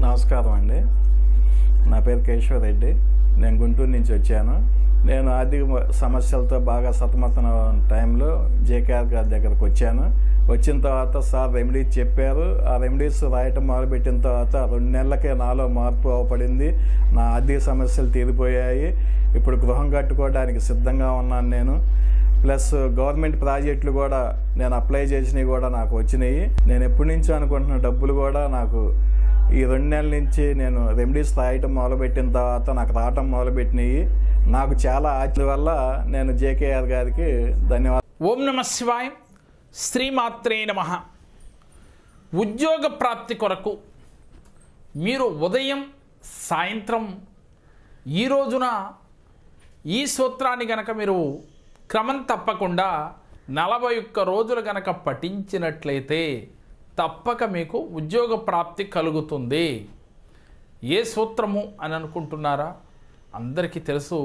నమస్కారం అండి. నా పేరు కేశవ రెడ్డి. నేను గుంటూరు నుంచి వచ్చాను. నేను ఆర్థిక సమస్యలతో బాగా సతమతన టైంలో జేకేఆర్ గారి దగ్గరకు వచ్చాను. వచ్చిన తర్వాత సార్ రెమెడీస్ చెప్పారు. ఆ రెమెడీస్ రాయటం మొదలుపెట్టిన తర్వాత రెండు నెలలకే నాలో మార్పు అవపడింది. నా ఆర్థిక సమస్యలు తీరిపోయాయి. ఇప్పుడు గృహం కట్టుకోవడానికి సిద్ధంగా ఉన్నాను నేను. ప్లస్ గవర్నమెంట్ ప్రాజెక్టులు కూడా నేను అప్లై చేసినవి కూడా నాకు వచ్చినాయి. నేను ఎప్పటి నుంచో అనుకుంటున్న డబ్బులు కూడా నాకు ఈ రెండు నెలల నుంచి నేను రెమెడీస్ రాయటం మొదలుపెట్టిన తర్వాత నాకు రావటం మొదలుపెట్టినాయి నాకు చాలా ఆచరణ వల్ల నేను జేకేఆర్ గారికి ధన్యవాదాలు. ఓం నమ శివాయ. శ్రీమాత్రే నమ. ఉద్యోగ ప్రాప్తి కొరకు మీరు ఉదయం సాయంత్రం ఈ రోజున ఈ సూత్రాన్ని గనక మీరు క్రమం తప్పకుండా నలభై ఒక్క రోజులు గనక పఠించినట్లయితే తప్పక మీకు ఉద్యోగ ప్రాప్తి కలుగుతుంది. ఏ సూత్రము అని అనుకుంటున్నారా? అందరికీ తెలుసు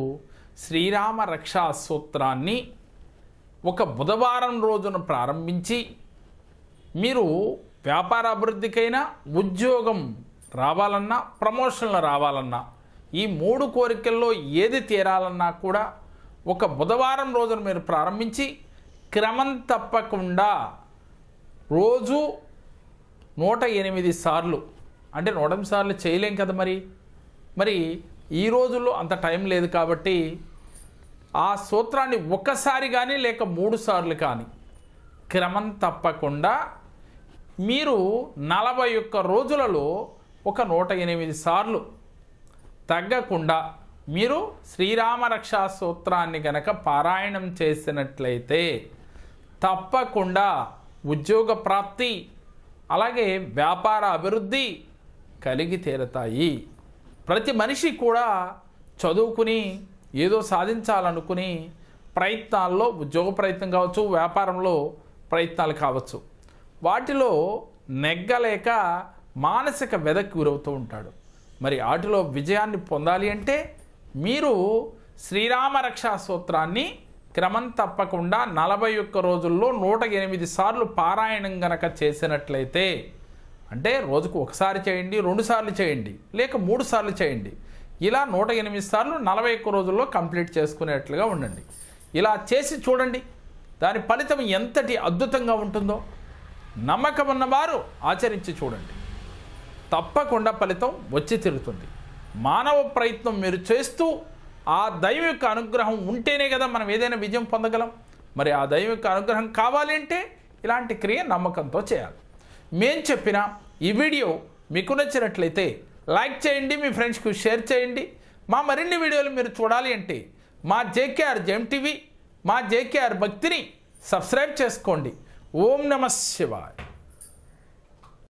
శ్రీరామ రక్షా సూత్రాన్ని ఒక బుధవారం రోజున ప్రారంభించి మీరు వ్యాపార అభివృద్ధికైనా ఉద్యోగం రావాలన్నా ప్రమోషన్లు రావాలన్నా ఈ మూడు కోరికల్లో ఏది తీరాలన్నా కూడా ఒక బుధవారం రోజున మీరు ప్రారంభించి క్రమం తప్పకుండా రోజు నూట ఎనిమిది సార్లు. అంటే నూట ఎనిమిది సార్లు చేయలేం కదా మరి? మరి ఈ రోజుల్లో అంత టైం లేదు కాబట్టి ఆ సూత్రాన్ని ఒక్కసారి కానీ లేక మూడు సార్లు కానీ క్రమం తప్పకుండా మీరు నలభై ఒక్క రోజులలో ఒక నూట ఎనిమిది సార్లు తగ్గకుండా మీరు శ్రీరామరక్షా సూత్రాన్ని గనక పారాయణం చేసినట్లయితే తప్పకుండా ఉద్యోగ ప్రాప్తి అలాగే వ్యాపార అభివృద్ధి కలిగి తీరతాయి. ప్రతి మనిషి కూడా చదువుకుని ఏదో సాధించాలనుకుని ప్రయత్నాల్లో ఉద్యోగ ప్రయత్నం కావచ్చు వ్యాపారంలో ప్రయత్నాలు కావచ్చు. వాటిలో నెగ్గలేక మానసిక వెదక్కి గురవుతూ ఉంటాడు. మరి వాటిలో విజయాన్ని పొందాలి అంటే మీరు శ్రీరామ రక్షా సూత్రాన్ని క్రమం తప్పకుండా నలభై ఒక్క రోజుల్లో నూట ఎనిమిది సార్లు పారాయణం గనక చేసినట్లయితే అంటే రోజుకు ఒకసారి చేయండి రెండు సార్లు చేయండి లేక మూడు సార్లు చేయండి ఇలా నూట ఎనిమిది సార్లు నలభై ఒక్క రోజుల్లో కంప్లీట్ చేసుకునేట్లుగా ఉండండి. ఇలా చేసి చూడండి దాని ఫలితం ఎంతటి అద్భుతంగా ఉంటుందో. నమ్మకం ఉన్నవారు ఆచరించి చూడండి. తప్పకుండా ఫలితం వచ్చి తిరుగుతుంది మానవ ప్రయత్నం మీరు చేస్తూ ఆ దైవం యొక్క అనుగ్రహం ఉంటేనే కదా మనం ఏదైనా విజయం పొందగలం. మరి ఆ దైవం యొక్క అనుగ్రహం కావాలి అంటే ఇలాంటి క్రియ నమ్మకంతో చేయాలి. మేం చెప్పిన ఈ వీడియో మీకు నచ్చినట్లయితే లైక్ చేయండి మీ ఫ్రెండ్స్కి షేర్ చేయండి. మా మరిన్ని వీడియోలు మీరు చూడాలి అంటే మా జేకేఆర్ జెమ్ టీవీ మా జేకేఆర్ భక్తిని సబ్స్క్రైబ్ చేసుకోండి. ఓం నమ శివాయ్.